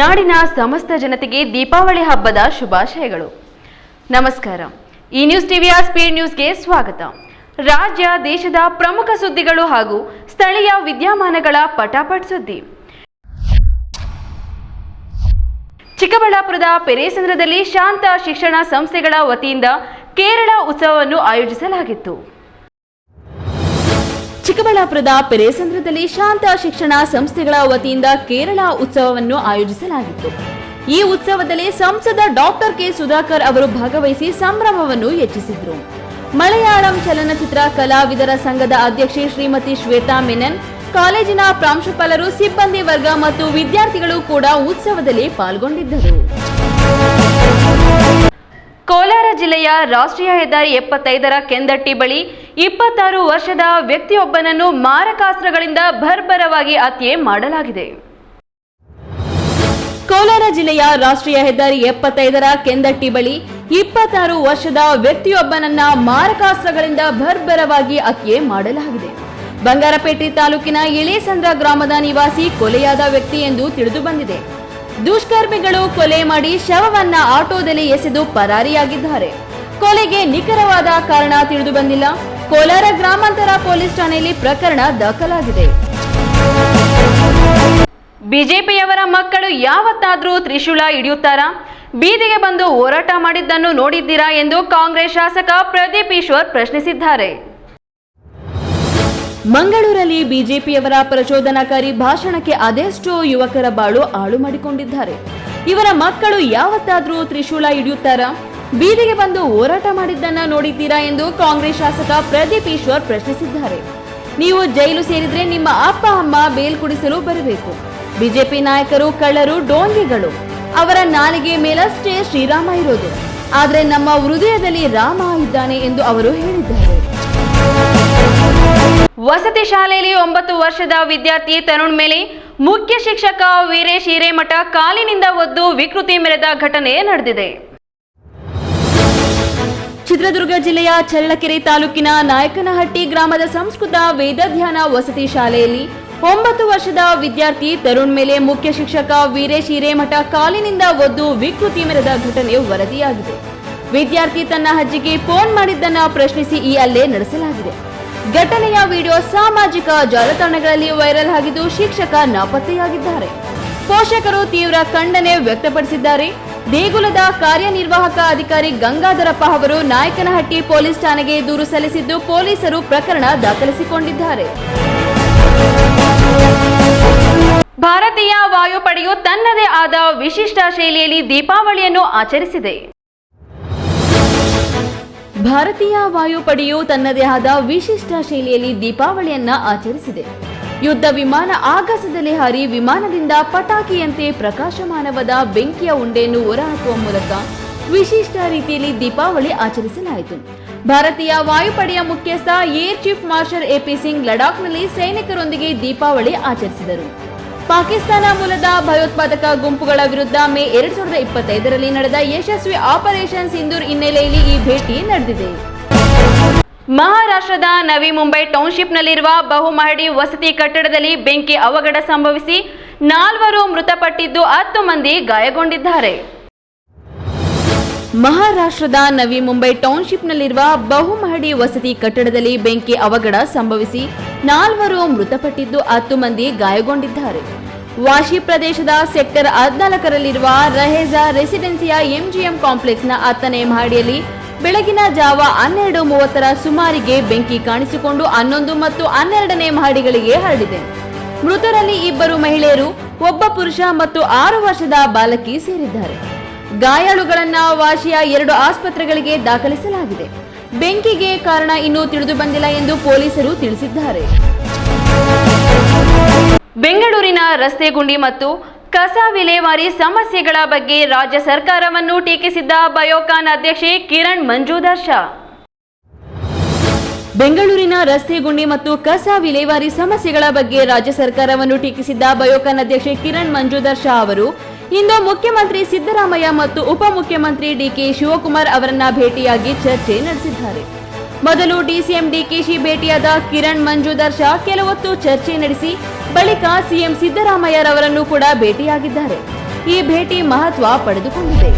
ನಾಡಿನ ಸಮಸ್ತ ಜನತೆಗೆ ದೀಪಾವಳಿ ಹಬ್ಬದ ಶುಭಾಶಯಗಳು. ನಮಸ್ಕಾರ. ಈ ನ್ಯೂಸ್ ಟಿವಿಯ ಸ್ಪೀಡ್ ನ್ಯೂಸ್ಗೆ ಸ್ವಾಗತ. ರಾಜ್ಯ, ದೇಶದ ಪ್ರಮುಖ ಸುದ್ದಿಗಳು ಹಾಗೂ ಸ್ಥಳೀಯ ವಿದ್ಯಮಾನಗಳ ಪಟಾಪಟ್ ಸುದ್ದಿ. ಚಿಕ್ಕಬಳ್ಳಾಪುರದ ಪೆರೇಸಂದ್ರದಲ್ಲಿ ಶಾಂತ ಶಿಕ್ಷಣ ಸಂಸ್ಥೆಗಳ ವತಿಯಿಂದ ಕೇರಳ ಉತ್ಸವವನ್ನು ಆಯೋಜಿಸಲಾಗಿತ್ತು. ಚಿಕ್ಕಬಳ್ಳಾಪುರದ ಪೆರೇಸಂದ್ರದಲ್ಲಿ ಶಾಂತ ಶಿಕ್ಷಣ ಸಂಸ್ಥೆಗಳ ವತಿಯಿಂದ ಕೇರಳ ಉತ್ಸವವನ್ನು ಆಯೋಜಿಸಲಾಗಿತ್ತು. ಈ ಉತ್ಸವದಲ್ಲಿ ಸಂಸದ ಡಾಕ್ಟರ್ ಕೆ ಸುಧಾಕರ್ ಅವರು ಭಾಗವಹಿಸಿ ಸಂಭ್ರಮವನ್ನು ಹೆಚ್ಚಿಸಿದ್ರು. ಮಲಯಾಳಂ ಚಲನಚಿತ್ರ ಕಲಾವಿದರ ಸಂಘದ ಅಧ್ಯಕ್ಷೆ ಶ್ರೀಮತಿ ಶ್ವೇತಾ ಮೆನನ್, ಕಾಲೇಜಿನ ಪ್ರಾಂಶುಪಾಲರು, ಸಿಬ್ಬಂದಿ ವರ್ಗ ಮತ್ತು ವಿದ್ಯಾರ್ಥಿಗಳು ಕೂಡ ಉತ್ಸವದಲ್ಲಿ ಪಾಲ್ಗೊಂಡಿದ್ದರು. ಕೋಲಾರ ಜಿಲ್ಲೆಯ ರಾಷ್ಟ್ರೀಯ ಹೆದ್ದಾರಿ ಎಪ್ಪತ್ತೈದರ ಕೆಂದಟ್ಟಿ ಬಳಿ ಇಪ್ಪತ್ತಾರು ವರ್ಷದ ವ್ಯಕ್ತಿಯೊಬ್ಬನನ್ನು ಮಾರಕಾಸ್ತ್ರಗಳಿಂದ ಭರ್ಭರವಾಗಿ ಹತ್ಯೆ ಮಾಡಲಾಗಿದೆ. ಕೋಲಾರ ಜಿಲ್ಲೆಯ ರಾಷ್ಟ್ರೀಯ ಹೆದ್ದಾರಿ ಎಪ್ಪತ್ತೈದರ ಕೆಂದಟ್ಟಿ ಬಳಿ ಇಪ್ಪತ್ತಾರು ವರ್ಷದ ವ್ಯಕ್ತಿಯೊಬ್ಬನನ್ನ ಮಾರಕಾಸ್ತ್ರಗಳಿಂದ ಭರ್ಭರವಾಗಿ ಹತ್ಯೆ ಮಾಡಲಾಗಿದೆ. ಬಂಗಾರಪೇಟೆ ತಾಲೂಕಿನ ಇಳೇಸಂದ್ರ ಗ್ರಾಮದ ನಿವಾಸಿ ಕೊಲೆಯಾದ ವ್ಯಕ್ತಿ ಎಂದು ತಿಳಿದು ಬಂದಿದೆ. ದುಷ್ಕರ್ಮಿಗಳು ಕೊಲೆ ಮಾಡಿ ಶವವನ್ನ ಆಟೋದಲ್ಲಿ ಎಸೆದು ಪರಾರಿಯಾಗಿದ್ದಾರೆ. ಕೊಲೆಗೆ ನಿಖರವಾದ ಕಾರಣ ತಿಳಿದು ಬಂದಿಲ್ಲ. ಕೋಲಾರ ಗ್ರಾಮಾಂತರ ಪೊಲೀಸ್ ಠಾಣೆಯಲ್ಲಿ ಪ್ರಕರಣ ದಾಖಲಾಗಿದೆ. ಬಿಜೆಪಿಯವರ ಮಕ್ಕಳು ಯಾವತ್ತಾದ್ರೂ ತ್ರಿಶೂಲ ಹಿಡಿಯುತ್ತಾರಾ? ಬೀದಿಗೆ ಬಂದು ಹೋರಾಟ ಮಾಡಿದ್ದನ್ನು ನೋಡಿದ್ದೀರಾ ಎಂದು ಕಾಂಗ್ರೆಸ್ ಶಾಸಕ ಪ್ರದೀಪ್ ಈಶ್ವರ್ ಪ್ರಶ್ನಿಸಿದ್ದಾರೆ. ಮಂಗಳೂರಲ್ಲಿ ಬಿಜೆಪಿಯವರ ಪ್ರಚೋದನಕಾರಿ ಭಾಷಣಕ್ಕೆ ಅದೆಷ್ಟೋ ಯುವಕರ ಬಾಳು ಆಳು ಮಾಡಿಕೊಂಡಿದ್ದಾರೆ. ಇವರ ಮಕ್ಕಳು ಯಾವತ್ತಾದ್ರೂ ತ್ರಿಶೂಲ ಹಿಡಿಯುತ್ತಾರಾ? ಬೀದಿಗೆ ಬಂದು ಹೋರಾಟ ಮಾಡಿದ್ದನ್ನ ನೋಡಿದ್ದೀರಾ ಎಂದು ಕಾಂಗ್ರೆಸ್ ಶಾಸಕ ಪ್ರದೀಪ್ ಈಶ್ವರ್ ಪ್ರಶ್ನಿಸಿದ್ದಾರೆ. ನೀವು ಜೈಲು ಸೇರಿದ್ರೆ ನಿಮ್ಮ ಅಪ್ಪ, ಅಮ್ಮ ಬೇಲ್ ಕುಡಿಸಲು ಬರಬೇಕು. ಬಿಜೆಪಿ ನಾಯಕರು ಕಳ್ಳರು, ಡೋಂಗಿಗಳು. ಅವರ ನಾಲಿಗೆ ಮೇಲಷ್ಟೇ ಶ್ರೀರಾಮ ಇರೋದು. ಆದರೆ ನಮ್ಮ ಹೃದಯದಲ್ಲಿ ರಾಮ ಇದ್ದಾನೆ ಎಂದು ಅವರು ಹೇಳಿದ್ದಾರೆ. ವಸತಿ ಶಾಲೆಯಲ್ಲಿ ಒಂಬತ್ತು ವರ್ಷದ ವಿದ್ಯಾರ್ಥಿ ತರುಣ್ ಮೇಲೆ ಮುಖ್ಯ ಶಿಕ್ಷಕ ವೀರೇಶ್ ಹಿರೇಮಠ ಕಾಲಿನಿಂದ ಒದ್ದು ವಿಕೃತಿ ಮೆರೆದ ಘಟನೆ ನಡೆದಿದೆ. ಚಿತ್ರದುರ್ಗ ಜಿಲ್ಲೆಯ ಚಳ್ಳಕೆರೆ ತಾಲೂಕಿನ ನಾಯಕನಹಟ್ಟಿ ಗ್ರಾಮದ ಸಂಸ್ಕೃತ ವೇದಧ್ಯಾನ ವಸತಿ ಶಾಲೆಯಲ್ಲಿ ಒಂಬತ್ತು ವರ್ಷದ ವಿದ್ಯಾರ್ಥಿ ತರುಣ್ ಮೇಲೆ ಮುಖ್ಯ ಶಿಕ್ಷಕ ವೀರೇಶ್ ಹಿರೇಮಠ ಕಾಲಿನಿಂದ ಒದ್ದು ವಿಕೃತಿ ಮೆರೆದ ಘಟನೆ ವರದಿಯಾಗಿದೆ. ವಿದ್ಯಾರ್ಥಿ ತನ್ನ ಅಜ್ಜಿಗೆ ಫೋನ್ ಮಾಡಿದ್ದನ್ನ ಪ್ರಶ್ನಿಸಿ ಈ ಅಲ್ಲೇ ನಡೆಸಲಾಗಿದೆ. ಘಟನೆಯ ವಿಡಿಯೋ ಸಾಮಾಜಿಕ ಜಾಲತಾಣಗಳಲ್ಲಿ ವೈರಲ್ ಆಗಿದ್ದು ಶಿಕ್ಷಕ ನಾಪತ್ತೆಯಾಗಿದ್ದಾರೆ. ಪೋಷಕರು ತೀವ್ರ ಖಂಡನೆ ವ್ಯಕ್ತಪಡಿಸಿದ್ದಾರೆ. ದೇಗುಲದ ಕಾರ್ಯನಿರ್ವಾಹಕ ಅಧಿಕಾರಿ ಗಂಗಾಧರಪ್ಪ ಅವರು ನಾಯಕನಹಟ್ಟಿ ಪೊಲೀಸ್ ಠಾಣೆಗೆ ದೂರು ಸಲ್ಲಿಸಿದ್ದು ಪೊಲೀಸರು ಪ್ರಕರಣ ದಾಖಲಿಸಿಕೊಂಡಿದ್ದಾರೆ. ಭಾರತೀಯ ವಾಯುಪಡೆಯು ತನ್ನದೇ ಆದ ವಿಶಿಷ್ಟ ಶೈಲಿಯಲ್ಲಿ ದೀಪಾವಳಿಯನ್ನು ಆಚರಿಸಿದೆ. ಭಾರತೀಯ ವಾಯುಪಡೆಯು ತನ್ನದೇ ಆದ ವಿಶಿಷ್ಟ ಶೈಲಿಯಲ್ಲಿ ದೀಪಾವಳಿಯನ್ನ ಆಚರಿಸಿದೆ. ಯುದ್ಧ ವಿಮಾನ ಆಕಾಶದಲ್ಲಿ ಹಾರಿ ವಿಮಾನದಿಂದ ಪಟಾಕಿಯಂತೆ ಪ್ರಕಾಶಮಾನವಾದ ಬೆಂಕಿಯ ಉಂಡೆಯನ್ನು ಹೊರಹಾಕುವ ಮೂಲಕ ವಿಶಿಷ್ಟ ರೀತಿಯಲ್ಲಿ ದೀಪಾವಳಿ ಆಚರಿಸಲಾಯಿತು. ಭಾರತೀಯ ವಾಯುಪಡೆಯ ಮುಖ್ಯಸ್ಥ air chief marshal AP Singh ಲಡಾಖ್ನಲ್ಲಿ ಸೈನಿಕರೊಂದಿಗೆ ದೀಪಾವಳಿ ಆಚರಿಸಿದರು. ಪಾಕಿಸ್ತಾನ ಮೂಲದ ಭಯೋತ್ಪಾದಕ ಗುಂಪುಗಳ ವಿರುದ್ಧ ಮೇ ಎರಡ್ ಸಾವಿರದ ಇಪ್ಪತ್ತೈದರಲ್ಲಿ ನಡೆದ ಯಶಸ್ವಿ ಆಪರೇಷನ್ ಸಿಂಧೂರ್ ಹಿನ್ನೆಲೆಯಲ್ಲಿ ಈ ಭೇಟಿ ನಡೆದಿದೆ. ಮಹಾರಾಷ್ಟ್ರದ ನವಿ ಮುಂಬೈ ಟೌನ್ಶಿಪ್ನಲ್ಲಿರುವ ಬಹುಮಹಡಿ ವಸತಿ ಕಟ್ಟಡದಲ್ಲಿ ಬೆಂಕಿ ಅವಘಡ ಸಂಭವಿಸಿ ನಾಲ್ವರು ಮೃತಪಟ್ಟಿದ್ದು ಹತ್ತು ಮಂದಿ ಗಾಯಗೊಂಡಿದ್ದಾರೆ. ಮಹಾರಾಷ್ಟ್ರದ ನವಿ ಮುಂಬೈ ಟೌನ್ಶಿಪ್ನಲ್ಲಿರುವ ಬಹುಮಹಡಿ ವಸತಿ ಕಟ್ಟಡದಲ್ಲಿ ಬೆಂಕಿ ಅವಘಡ ಸಂಭವಿಸಿ ನಾಲ್ವರು ಮೃತಪಟ್ಟಿದ್ದು ಹತ್ತು ಮಂದಿ ಗಾಯಗೊಂಡಿದ್ದಾರೆ. ವಾಶಿ ಪ್ರದೇಶದ ಸೆಕ್ಟರ್ ಹದಿನಾಲ್ಕರಲ್ಲಿರುವ ರಹೇಜಾ ರೆಸಿಡೆನ್ಸಿಯ ಎಂಜಿಎಂ ಕಾಂಪ್ಲೆಕ್ಸ್ನ ಹತ್ತನೇ ಮಹಡಿಯಲ್ಲಿ ಬೆಳಗಿನ ಜಾವ ಹನ್ನೆರಡು ಮೂವತ್ತರ ಸುಮಾರಿಗೆ ಬೆಂಕಿ ಕಾಣಿಸಿಕೊಂಡು ಹನ್ನೊಂದು ಮತ್ತು ಹನ್ನೆರಡನೇ ಮಹಡಿಗಳಿಗೆ ಹರಡಿದೆ. ಮೃತರಲ್ಲಿ ಇಬ್ಬರು ಮಹಿಳೆಯರು, ಒಬ್ಬ ಪುರುಷ ಮತ್ತು ಆರು ವರ್ಷದ ಬಾಲಕಿ ಸೇರಿದ್ದಾರೆ. ಗಾಯಾಳುಗಳನ್ನ ವಾಶಿಯ ಎರಡು ಆಸ್ಪತ್ರೆಗಳಿಗೆ ದಾಖಲಿಸಲಾಗಿದೆ. ಬೆಂಕಿಗೆ ಕಾರಣ ಇನ್ನೂ ತಿಳಿದು ಬಂದಿಲ್ಲ ಎಂದು ಪೊಲೀಸರು ತಿಳಿಸಿದ್ದಾರೆ. ಬೆಂಗಳೂರಿನ ರಸ್ತೆ ಗುಂಡಿ ಮತ್ತು ಕಸ ವಿಲೇವಾರಿ ಸಮಸ್ಯೆಗಳ ಬಗ್ಗೆ ರಾಜ್ಯ ಸರ್ಕಾರವನ್ನು ಟೀಕಿಸಿದ್ದ ಬಯೋಕಾನ್ ಅಧ್ಯಕ್ಷೆ ಕಿರಣ್ ಮಂಜುದಾರ್ ಶಾ. ಬೆಂಗಳೂರಿನ ರಸ್ತೆ ಗುಂಡಿ ಮತ್ತು ಕಸ ವಿಲೇವಾರಿ ಸಮಸ್ಯೆಗಳ ಬಗ್ಗೆ ರಾಜ್ಯ ಸರ್ಕಾರವನ್ನು ಟೀಕಿಸಿದ್ದ ಬಯೋಕಾನ್ ಅಧ್ಯಕ್ಷೆ ಕಿರಣ್ ಮಂಜುದಾರ್ ಶಾ ಅವರು, ಇಂದು ಮುಖ್ಯಮಂತ್ರಿ ಸಿದ್ದರಾಮಯ್ಯ ಮತ್ತು ಉಪಮುಖ್ಯಮಂತ್ರಿ ಡಿಕೆ ಶಿವಕುಮಾರ್ ಅವರನ್ನ ಭೇಟಿಯಾಗಿ ಚರ್ಚೆ ನಡೆಸಿದ್ದಾರೆ. ಮೊದಲು ಡಿಸಿಎಂ ಡಿಕೆಶಿ ಭೇಟಿಯಾದ ಕಿರಣ್ ಮಂಜುದರ್ ಶಾ ಕೆಲವೊತ್ತು ಚರ್ಚೆ ನಡೆಸಿ, ಬಳಿಕ ಸಿಎಂ ಸಿದ್ದರಾಮಯ್ಯರವರನ್ನು ಕೂಡ ಭೇಟಿಯಾಗಿದ್ದಾರೆ. ಈ ಭೇಟಿ ಮಹತ್ವ ಪಡೆದುಕೊಂಡಿದೆ.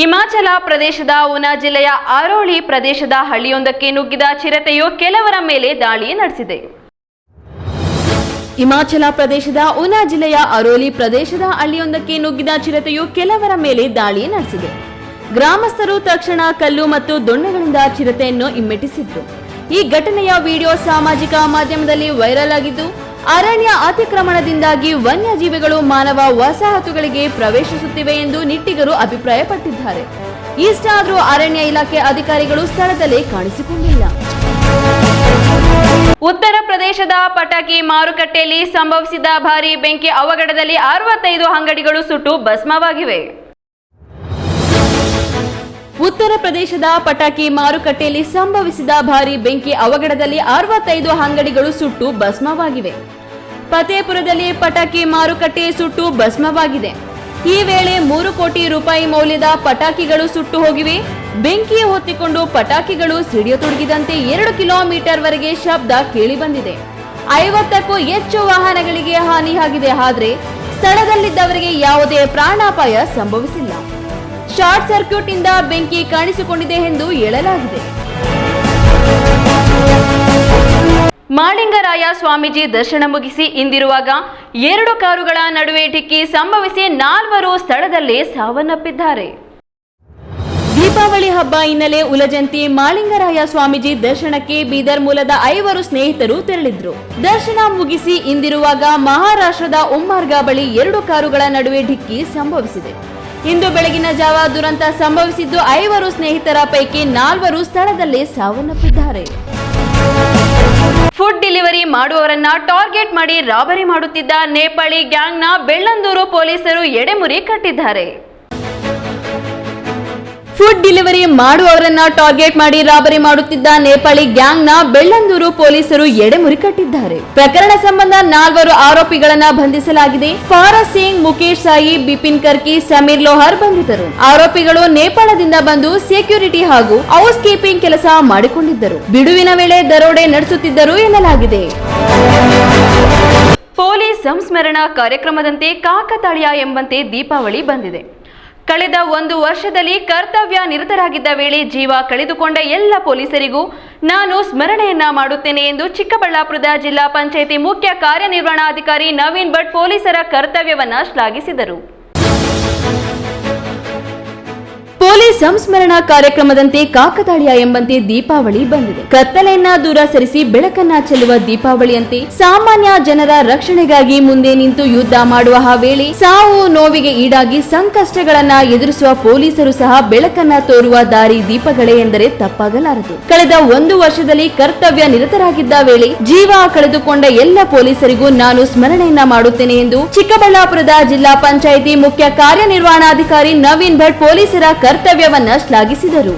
ಹಿಮಾಚಲ ಪ್ರದೇಶದ ಉನಾ ಜಿಲ್ಲೆಯ ಆರೋಳಿ ಪ್ರದೇಶದ ಹಳ್ಳಿಯೊಂದಕ್ಕೆ ನುಗ್ಗಿದ ಚಿರತೆಯು ಕೆಲವರ ಮೇಲೆ ದಾಳಿ ನಡೆಸಿದೆ. ಹಿಮಾಚಲ ಪ್ರದೇಶದ ಉನಾ ಜಿಲ್ಲೆಯ ಅರೋಲಿ ಪ್ರದೇಶದ ಹಳ್ಳಿಯೊಂದಕ್ಕೆ ನುಗ್ಗಿದ ಚಿರತೆಯು ಕೆಲವರ ಮೇಲೆ ದಾಳಿ ನಡೆಸಿದೆ. ಗ್ರಾಮಸ್ಥರು ತಕ್ಷಣ ಕಲ್ಲು ಮತ್ತು ದೊಣ್ಣೆಗಳಿಂದ ಚಿರತೆಯನ್ನು ಹಿಮ್ಮೆಟ್ಟಿಸಿದ್ರು. ಈ ಘಟನೆಯ ವಿಡಿಯೋ ಸಾಮಾಜಿಕ ಮಾಧ್ಯಮದಲ್ಲಿ ವೈರಲ್ ಆಗಿದ್ದು, ಅರಣ್ಯ ಅತಿಕ್ರಮಣದಿಂದಾಗಿ ವನ್ಯಜೀವಿಗಳು ಮಾನವ ವಸಾಹತುಗಳಿಗೆ ಪ್ರವೇಶಿಸುತ್ತಿವೆ ಎಂದು ನಿಟ್ಟಿಗರು ಅಭಿಪ್ರಾಯಪಟ್ಟಿದ್ದಾರೆ. ಇಷ್ಟಾದರೂ ಅರಣ್ಯ ಇಲಾಖೆ ಅಧಿಕಾರಿಗಳು ಸ್ಥಳದಲ್ಲೇ ಕಾಣಿಸಿಕೊಂಡಿಲ್ಲ. ಉತ್ತರ ಪ್ರದೇಶದ ಪಟಾಕಿ ಮಾರುಕಟ್ಟೆಯಲ್ಲಿ ಸಂಭವಿಸಿದ ಭಾರೀ ಬೆಂಕಿ ಅವಘಡದಲ್ಲಿ ಅರವತ್ತೈದು ಅಂಗಡಿಗಳು ಸುಟ್ಟು ಭಸ್ಮವಾಗಿವೆ. ಉತ್ತರ ಪ್ರದೇಶದ ಪಟಾಕಿ ಮಾರುಕಟ್ಟೆಯಲ್ಲಿ ಸಂಭವಿಸಿದ ಭಾರೀ ಬೆಂಕಿ ಅವಘಡದಲ್ಲಿ ಅರವತ್ತೈದು ಅಂಗಡಿಗಳು ಸುಟ್ಟು ಭಸ್ಮವಾಗಿವೆ. ಫತೇಪುರದಲ್ಲಿ ಪಟಾಕಿ ಮಾರುಕಟ್ಟೆ ಸುಟ್ಟು ಭಸ್ಮವಾಗಿದೆ. ಈ ವೇಳೆ ಮೂರು ಕೋಟಿ ರೂಪಾಯಿ ಮೌಲ್ಯದ ಪಟಾಕಿಗಳು ಸುಟ್ಟು ಹೋಗಿವೆ. ಬೆಂಕಿ ಹೊತ್ತಿಕೊಂಡು ಪಟಾಕಿಗಳು ಸಿಡಿಯತೊಡಗಿದಂತೆ ಎರಡು ಕಿಲೋಮೀಟರ್ ವರೆಗೆ ಶಬ್ದ ಕೇಳಿಬಂದಿದೆ ಐವತ್ತಕ್ಕೂ ಹೆಚ್ಚು ವಾಹನಗಳಿಗೆ ಹಾನಿಯಾಗಿದೆ, ಆದರೆ ಸ್ಥಳದಲ್ಲಿದ್ದವರಿಗೆ ಯಾವುದೇ ಪ್ರಾಣಾಪಾಯ ಸಂಭವಿಸಿಲ್ಲ. ಶಾರ್ಟ್ ಸರ್ಕ್ಯೂಟ್ ಇಂದ ಬೆಂಕಿ ಕಾಣಿಸಿಕೊಂಡಿದೆ ಎಂದು ಹೇಳಲಾಗಿದೆ. ಮಾಳಿಂಗರಾಯ ಸ್ವಾಮೀಜಿ ದರ್ಶನ ಮುಗಿಸಿ ಇಂದಿರುವಾಗ ಎರಡು ಕಾರುಗಳ ನಡುವೆ ಡಿಕ್ಕಿ ಸಂಭವಿಸಿ ನಾಲ್ವರು ಸ್ಥಳದಲ್ಲೇ ಸಾವನ್ನಪ್ಪಿದ್ದಾರೆ. ದೀಪಾವಳಿ ಹಬ್ಬ ಹಿನ್ನೆಲೆ ಉಲಜಂತಿ ಮಾಳಿಂಗರಾಯ ಸ್ವಾಮೀಜಿ ದರ್ಶನಕ್ಕೆ ಬೀದರ್ ಮೂಲದ ಐವರು ಸ್ನೇಹಿತರು ತೆರಳಿದ್ರು. ದರ್ಶನ ಮುಗಿಸಿ ಇಂದಿರುವಾಗ ಮಹಾರಾಷ್ಟ್ರದ ಉಮ್ಮಾರ್ಗ ಬಳಿ ಎರಡು ಕಾರುಗಳ ನಡುವೆ ಡಿಕ್ಕಿ ಸಂಭವಿಸಿದೆ. ಇಂದು ಬೆಳಗಿನ ಜಾವ ದುರಂತ ಸಂಭವಿಸಿದ್ದು ಐವರು ಸ್ನೇಹಿತರ ಪೈಕಿ ನಾಲ್ವರು ಸ್ಥಳದಲ್ಲೇ ಸಾವನ್ನಪ್ಪಿದ್ದಾರೆ. ಫುಡ್ ಡೆಲಿವರಿ ಮಾಡುವವರನ್ನ ಟಾರ್ಗೆಟ್ ಮಾಡಿ ರಾಬರಿ ಮಾಡುತ್ತಿದ್ದ ನೇಪಾಳಿ ಗ್ಯಾಂಗ್ನ ಬೆಳ್ಳಂದೂರು ಪೊಲೀಸರು ಎಡೆಮುರಿ ಕಟ್ಟಿದ್ದಾರೆ. ಫುಡ್ ಡೆಲಿವರಿ ಮಾಡುವವರನ್ನ ಟಾರ್ಗೆಟ್ ಮಾಡಿ ರಾಬರಿ ಮಾಡುತ್ತಿದ್ದ ನೇಪಾಳಿ ಗ್ಯಾಂಗ್ನ ಬೆಳ್ಳಂದೂರು ಪೊಲೀಸರು ಎಡೆಮುರಿ ಕಟ್ಟಿದ್ದಾರೆ. ಪ್ರಕರಣ ಸಂಬಂಧ ನಾಲ್ವರು ಆರೋಪಿಗಳನ್ನ ಬಂಧಿಸಲಾಗಿದೆ. ಫಾರಸ್ ಸಿಂಗ್ ಮುಖೇಶ್ ಸಾಯಿ, ಬಿಪಿನ್ ಕರ್ಕಿ, ಸಮೀರ್ ಲೋಹರ್ ಬಂಧಿತರು. ಆರೋಪಿಗಳು ನೇಪಾಳದಿಂದ ಬಂದು ಸೆಕ್ಯೂರಿಟಿ ಹಾಗೂ ಹೌಸ್ ಕೀಪಿಂಗ್ ಕೆಲಸ ಮಾಡಿಕೊಂಡಿದ್ದರು. ಬಿಡುವಿನ ವೇಳೆ ದರೋಡೆ ನಡೆಸುತ್ತಿದ್ದರು ಎನ್ನಲಾಗಿದೆ. ಪೊಲೀಸ್ ಸಂಸ್ಮರಣಾ ಕಾರ್ಯಕ್ರಮದಂತೆ ಕಾಕತಾಳಿಯ ಎಂಬಂತೆ ದೀಪಾವಳಿ ಬಂದಿದೆ. ಕಳೆದ ಒಂದು ವರ್ಷದಲ್ಲಿ ಕರ್ತವ್ಯ ನಿರತರಾಗಿದ್ದ ವೇಳೆ ಜೀವ ಕಳೆದುಕೊಂಡ ಎಲ್ಲ ಪೊಲೀಸರಿಗೂ ನಾನು ಸ್ಮರಣೆಯನ್ನ ಮಾಡುತ್ತೇನೆ ಎಂದು ಚಿಕ್ಕಬಳ್ಳಾಪುರದ ಜಿಲ್ಲಾ ಪಂಚಾಯಿತಿ ಮುಖ್ಯ ಕಾರ್ಯನಿರ್ವಹಣಾಧಿಕಾರಿ ನವೀನ್ ಭಟ್ ಪೊಲೀಸರ ಕರ್ತವ್ಯವನ್ನ ಶ್ಲಾಘಿಸಿದರು. ಪೊಲೀಸ್ ಸಂಸ್ಮರಣಾ ಕಾರ್ಯಕ್ರಮದಂತೆ ಕಾಕತಾಳೀಯ ಎಂಬಂತೆ ದೀಪಾವಳಿ ಬಂದಿದೆ. ಕತ್ತಲೆಯನ್ನ ದೂರ ಸರಿಸಿ ಬೆಳಕನ್ನ ಚೆಲ್ಲುವ ದೀಪಾವಳಿಯಂತೆ ಸಾಮಾನ್ಯ ಜನರ ರಕ್ಷಣೆಗಾಗಿ ಮುಂದೆ ನಿಂತು ಯುದ್ಧ ಮಾಡುವ ಆ ವೇಳೆ ಸಾವು ನೋವಿಗೆ ಈಡಾಗಿ ಸಂಕಷ್ಟಗಳನ್ನ ಎದುರಿಸುವ ಪೊಲೀಸರು ಸಹ ಬೆಳಕನ್ನ ತೋರುವ ದಾರಿ ದೀಪಗಳೇ ಎಂದರೆ ತಪ್ಪಾಗಲಾರದು. ಕಳೆದ ಒಂದು ವರ್ಷದಲ್ಲಿ ಕರ್ತವ್ಯ ನಿರತರಾಗಿದ್ದ ವೇಳೆ ಜೀವ ಕಳೆದುಕೊಂಡ ಎಲ್ಲ ಪೊಲೀಸರಿಗೂ ನಾನು ಸ್ಮರಣೆಯನ್ನ ಮಾಡುತ್ತೇನೆ ಎಂದು ಚಿಕ್ಕಬಳ್ಳಾಪುರದ ಜಿಲ್ಲಾ ಪಂಚಾಯಿತಿ ಮುಖ್ಯ ಕಾರ್ಯನಿರ್ವಹಣಾಧಿಕಾರಿ ನವೀನ್ ಭಟ್ ಪೊಲೀಸರ ಕರ್ತವ್ಯವನ್ನ ಶ್ಲಾಘಿಸಿದರು.